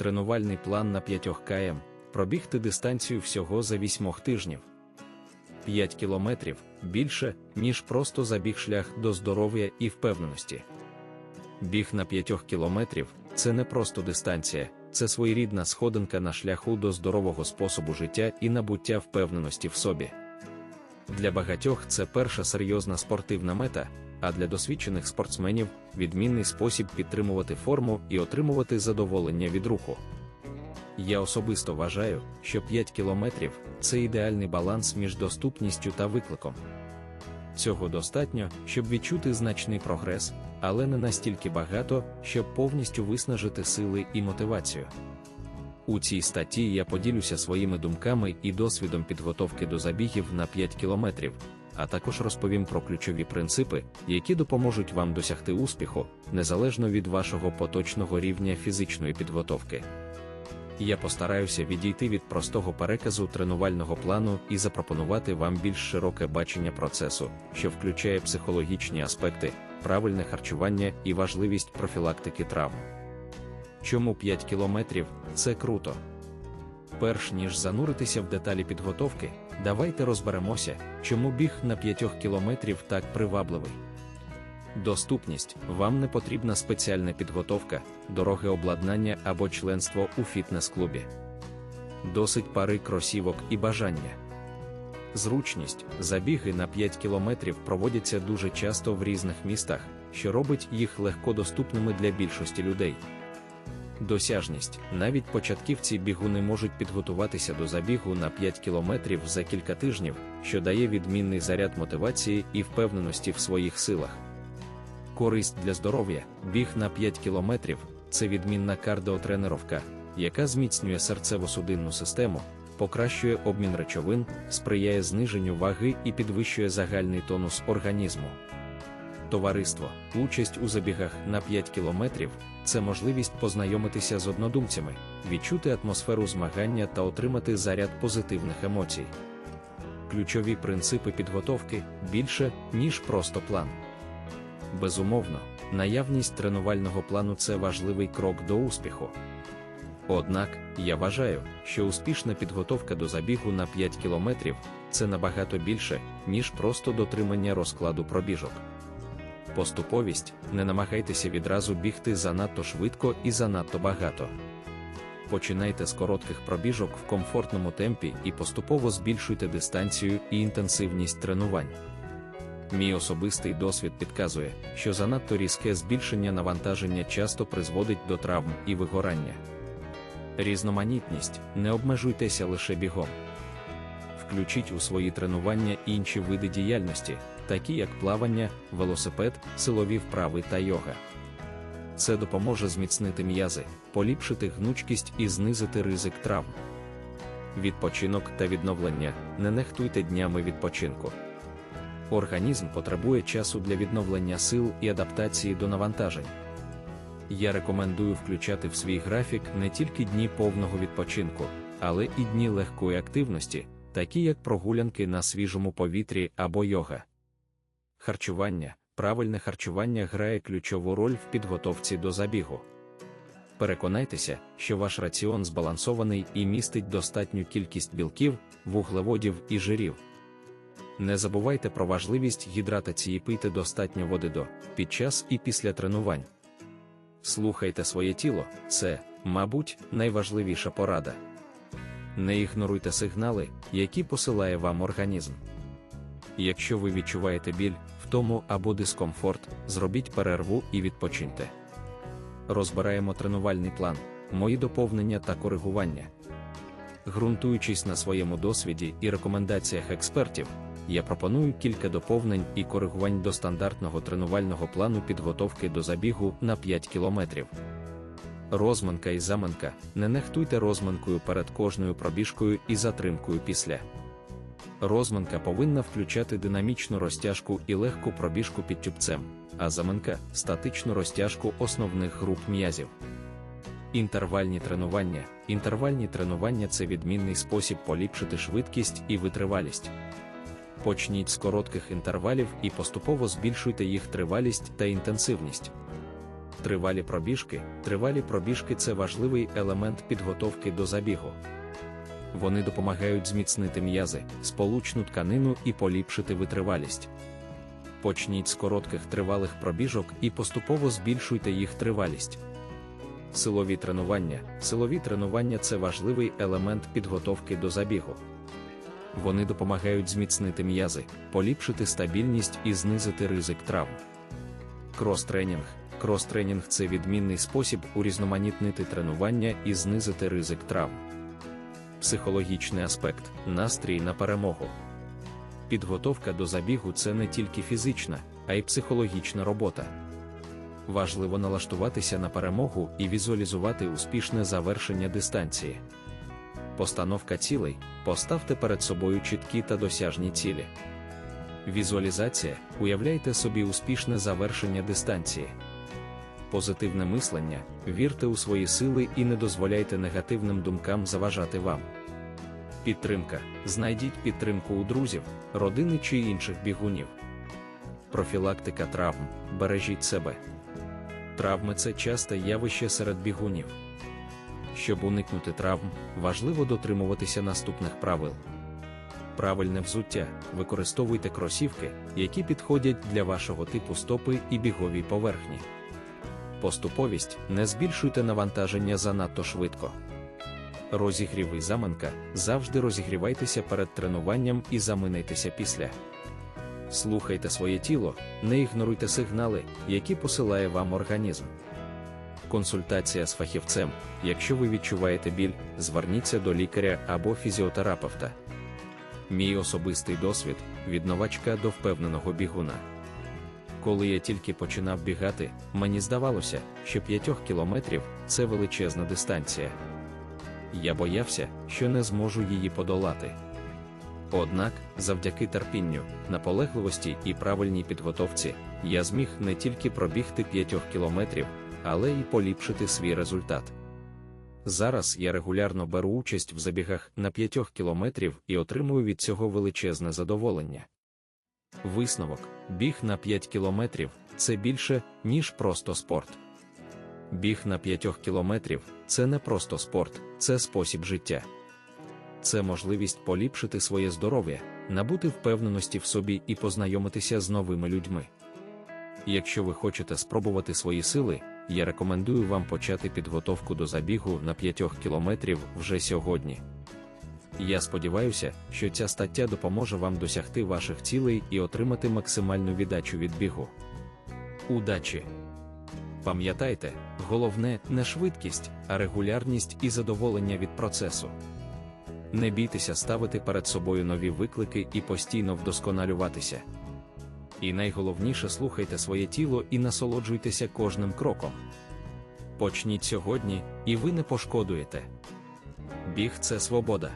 тренувальний план на 5 км, пробігти дистанцію всього за 8 тижнів. 5 кілометрів більше, ніж просто забіг шлях до здоров'я і впевненості. Біг на 5 кілометрів це не просто дистанція, це своєрідна сходинка на шляху до здорового способу життя і набуття впевненості в собі. Для багатьох це перша серйозна спортивна мета, а для досвідчених спортсменів відмінний спосіб підтримувати форму і отримувати задоволення від руху. Я особисто вважаю, що 5 кілометрів це ідеальний баланс між доступністю та викликом. Цього достатньо, щоб відчути значний прогрес, але не настільки багато, щоб повністю виснажити сили і мотивацію. У цій статті я поділюся своїми думками і досвідом підготовки до забігів на 5 кілометрів, а також розповім про ключові принципи, які допоможуть вам досягти успіху, незалежно від вашого поточного рівня фізичної підготовки. Я постараюся відійти від простого переказу тренувального плану і запропонувати вам більш широке бачення процесу, що включає психологічні аспекти, правильне харчування і важливість профілактики травм. Чому 5 кілометрів це круто? Перш ніж зануритися в деталі підготовки, давайте розберемося, чому біг на 5 кілометрів так привабливий. Доступність вам не потрібна спеціальна підготовка, дороге обладнання або членство у фітнес-клубі. Досить пари кросівок і бажання. Зручність забіги на 5 кілометрів проводяться дуже часто в різних містах, що робить їх легкодоступними для більшості людей. Досяжність навіть початківці бігуни можуть підготуватися до забігу на 5 кілометрів за кілька тижнів, що дає відмінний заряд мотивації і впевненості в своїх силах. Користь для здоров'я, біг на 5 кілометрів це відмінна кардіотренировка, яка зміцнює серцево-судинну систему, покращує обмін речовин, сприяє зниженню ваги і підвищує загальний тонус організму. Товариство, участь у забігах на 5 кілометрів це можливість познайомитися з однодумцями, відчути атмосферу змагання та отримати заряд позитивних емоцій. Ключові принципи підготовки більше, ніж просто план. Безумовно, наявність тренувального плану це важливий крок до успіху. Однак, я вважаю, що успішна підготовка до забігу на 5 кілометрів це набагато більше, ніж просто дотримання розкладу пробіжок. Поступовість не намагайтеся відразу бігти занадто швидко і занадто багато. Починайте з коротких пробіжок в комфортному темпі і поступово збільшуйте дистанцію і інтенсивність тренувань. Мій особистий досвід підказує, що занадто різке збільшення навантаження часто призводить до травм і вигорання. Різноманітність не обмежуйтеся лише бігом. Включіть у свої тренування інші види діяльності, такі як плавання, велосипед, силові вправи та йога. Це допоможе зміцнити м'язи, поліпшити гнучкість і знизити ризик травм. Відпочинок та відновлення не нехтуйте днями відпочинку. Організм потребує часу для відновлення сил і адаптації до навантажень. Я рекомендую включати в свій графік не тільки дні повного відпочинку, але і дні легкої активності, такі як прогулянки на свіжому повітрі або йога. Харчування, правильне харчування грає ключову роль в підготовці до забігу. Переконайтеся, що ваш раціон збалансований і містить достатню кількість білків, вуглеводів і жирів. Не забувайте про важливість гідратації пийте достатньо води до, під час і після тренувань. Слухайте своє тіло, це, мабуть, найважливіша порада. Не ігноруйте сигнали, які посилає вам організм. Якщо ви відчуваєте біль, втому або дискомфорт, зробіть перерву і відпочиньте. Розбираємо тренувальний план, мої доповнення та коригування. Ґрунтуючись на своєму досвіді і рекомендаціях експертів, я пропоную кілька доповнень і коригувань до стандартного тренувального плану підготовки до забігу на 5 км. Розминка і заминка. Не нехтуйте розминкою перед кожною пробіжкою і затримкою після. Розминка повинна включати динамічну розтяжку і легку пробіжку під тюбцем, а заминка статичну розтяжку основних груп м'язів. Інтервальні тренування. Інтервальні тренування це відмінний спосіб поліпшити швидкість і витривалість. Почніть з коротких інтервалів і поступово збільшуйте їх тривалість та інтенсивність. Тривалі пробіжки. Тривалі пробіжки це важливий елемент підготовки до забігу. Вони допомагають зміцнити м'язи, сполучну тканину і поліпшити витривалість. Почніть з коротких тривалих пробіжок і поступово збільшуйте їх тривалість. Силові тренування. Силові тренування це важливий елемент підготовки до забігу. Вони допомагають зміцнити м'язи, поліпшити стабільність і знизити ризик травм. Крос-тренінг. Крос-тренінг це відмінний спосіб урізноманітнити тренування і знизити ризик травм. Психологічний аспект настрій на перемогу. Підготовка до забігу це не тільки фізична, а й психологічна робота. Важливо налаштуватися на перемогу і візуалізувати успішне завершення дистанції. Постановка цілей поставте перед собою чіткі та досяжні цілі. Візуалізація уявляйте собі успішне завершення дистанції. Позитивне мислення вірте у свої сили і не дозволяйте негативним думкам заважати вам. Підтримка. Знайдіть підтримку у друзів, родини чи інших бігунів. Профілактика травм. Бережіть себе. Травми це часте явище серед бігунів. Щоб уникнути травм, важливо дотримуватися наступних правил. Правильне взуття. Використовуйте кросівки, які підходять для вашого типу стопи і біговій поверхні. Поступовість не збільшуйте навантаження занадто швидко. Розігрів і заминка завжди розігрівайтеся перед тренуванням і заминайтеся після. Слухайте своє тіло, не ігноруйте сигнали, які посилає вам організм. Консультація з фахівцем. Якщо ви відчуваєте біль, зверніться до лікаря або фізіотерапевта. Мій особистий досвід від новачка до впевненого бігуна. Коли я тільки починав бігати, мені здавалося, що 5 кілометрів це величезна дистанція. Я боявся, що не зможу її подолати. Однак, завдяки терпінню, наполегливості і правильній підготовці, я зміг не тільки пробігти 5 кілометрів, але й поліпшити свій результат. Зараз я регулярно беру участь в забігах на 5 кілометрів і отримую від цього величезне задоволення. Висновок: біг на 5 кілометрів це більше, ніж просто спорт. Біг на 5 кілометрів це не просто спорт, це спосіб життя. Це можливість поліпшити своє здоров'я, набути впевненості в собі і познайомитися з новими людьми. Якщо ви хочете спробувати свої сили, я рекомендую вам почати підготовку до забігу на 5 кілометрів вже сьогодні. Я сподіваюся, що ця стаття допоможе вам досягти ваших цілей і отримати максимальну віддачу від бігу. Удачі! Пам'ятайте, головне не швидкість, а регулярність і задоволення від процесу. Не бійтеся ставити перед собою нові виклики і постійно вдосконалюватися. І найголовніше слухайте своє тіло і насолоджуйтеся кожним кроком. Почніть сьогодні, і ви не пошкодуєте. Біг це свобода.